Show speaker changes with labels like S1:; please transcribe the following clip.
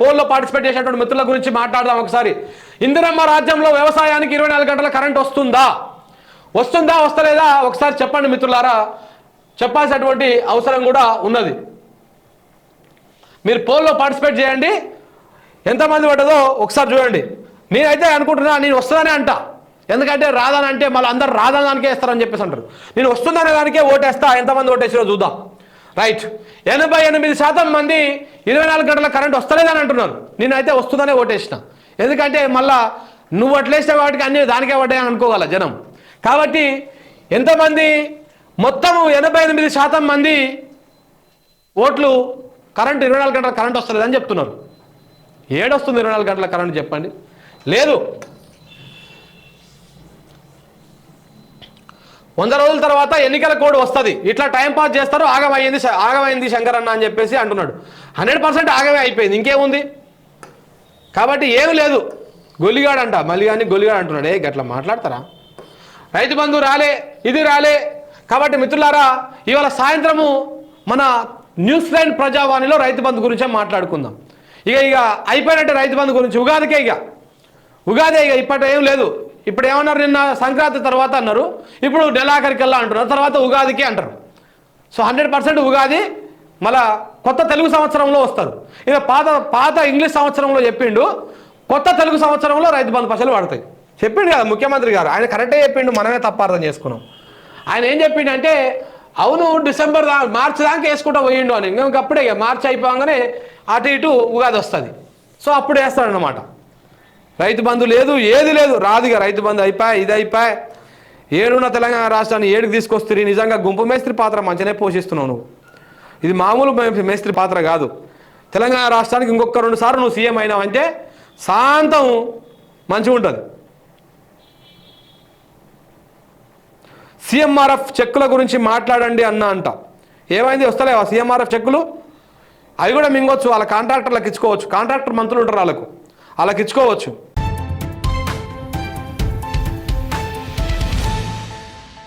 S1: పోల్లో participate చేసినటువంటి మిత్రుల గురించి మాట్లాడదాం ఒకసారి. ఇందిరమ్మ రాజ్యంలో వ్యవసాయానికి ఇరవై నాలుగు గంటల కరెంట్ వస్తుందా? వస్తుందా వస్తలేదా? ఒకసారి చెప్పండి మిత్రులారా. చెప్పాల్సినటువంటి అవసరం కూడా ఉన్నది. మీరు పోల్లో పార్టిసిపేట్ చేయండి. ఎంతమంది పడ్డదో ఒకసారి చూడండి. నేనైతే అనుకుంటున్నా నేను వస్తుందనే అంట. ఎందుకంటే రాదని అంటే మళ్ళీ అందరు రాదని దానికే వేస్తారని చెప్పేసి అంటారు. నేను వస్తుందనే దానికే ఓటేస్తా. ఎంతమంది ఓటేసిరో చూద్దాం. రైట్ ఎనభై ఎనిమిది శాతం మంది ఇరవై నాలుగు గంటల కరెంట్ వస్తలేదని అంటున్నారు. నేనైతే వస్తుందనే ఓటేసిన. ఎందుకంటే మళ్ళా నువ్వు అట్లేసిన వాటికి అన్ని దానికే పడ్డాయని అనుకోగల జనం. కాబట్టి ఎంతమంది మొత్తం ఎనభై ఎనిమిది శాతం మంది ఓట్లు కరెంట్ ఇరవై నాలుగు గంటల కరెంట్ వస్తలేదని చెప్తున్నారు. ఏడొస్తుంది ఇరవై నాలుగు గంటల కరెంట్ చెప్పండి. లేదు. వంద రోజుల తర్వాత ఎన్నికల కోడ్ వస్తుంది. ఇట్లా టైం పాస్ చేస్తారు ఆగమైంది ఆగమైంది శంకర్ అన్న అని చెప్పేసి అంటున్నాడు. హండ్రెడ్ పర్సెంట్ ఆగమే అయిపోయింది. ఇంకేముంది? కాబట్టి ఏమి లేదు. గొల్లిగాడంట. మళ్ళీ కానీ గొల్లిగాడు అంటున్నాడు. ఏ గట్లా మాట్లాడతారా? రైతు బంధు రాలే ఇది రాలే. కాబట్టి మిత్రులారా ఇవాళ సాయంత్రము మన న్యూస్ ప్రజావాణిలో రైతు బంధు గురించే మాట్లాడుకుందాం. ఇక ఇక అయిపోయినట్టే రైతు బంధు గురించి ఉగాదికే ఇక. ఉగాది ఇక ఇప్పటి ఏం లేదు. ఇప్పుడు ఏమన్నారు నిన్న సంక్రాంతి తర్వాత అన్నారు. ఇప్పుడు నెలాఖరికల్లా అంటున్నారు. తర్వాత ఉగాదికి అంటారు. సో హండ్రెడ్ పర్సెంట్ ఉగాది మళ్ళా కొత్త తెలుగు సంవత్సరంలో వస్తారు. ఇక పాత పాత ఇంగ్లీష్ సంవత్సరంలో చెప్పిండు కొత్త తెలుగు సంవత్సరంలో రైతు బంధు పైసలు పడతాయి చెప్పిండు కదా ముఖ్యమంత్రి గారు. ఆయన కరెక్టే చెప్పిండు మనమే తప్ప అర్థం చేసుకున్నాం. ఆయన ఏం చెప్పిండు అంటే అవును డిసెంబర్ దా మార్చి దాకా వేసుకుంటా పోయిండు అని. ఇంకా అప్పుడే మార్చి అయిపోగానే అటు ఇటు ఉగాది వస్తుంది. సో అప్పుడు వేస్తాడనమాట రైతు బంధు లేదు ఏది లేదు. రాదుగా రైతు బంధు అయిపోయి ఇది అయిపోయి. ఏడున్న తెలంగాణ రాష్ట్రాన్ని ఏడుకు తీసుకొస్తుంది నిజంగా గుంపు మేస్త్రి పాత్ర మంచిగానే పోషిస్తున్నావు నువ్వు. ఇది మామూలు మేస్త్రి పాత్ర కాదు. తెలంగాణ రాష్ట్రానికి ఇంకొక రెండు సార్లు నువ్వు సీఎం అయినావంటే శాంతం మంచిగా ఉంటుంది. సీఎంఆర్ఎఫ్ చెక్కుల గురించి మాట్లాడండి అన్న అంట. ఏమైంది? వస్తలేవా సీఎంఆర్ఎఫ్ చెక్కులు? అవి కూడా మింగొచ్చు. వాళ్ళ కాంట్రాక్టర్లకు ఇచ్చుకోవచ్చు. కాంట్రాక్టర్ మంత్రులు ఉంటారు వాళ్ళకు. వాళ్ళకి ఇచ్చుకోవచ్చు.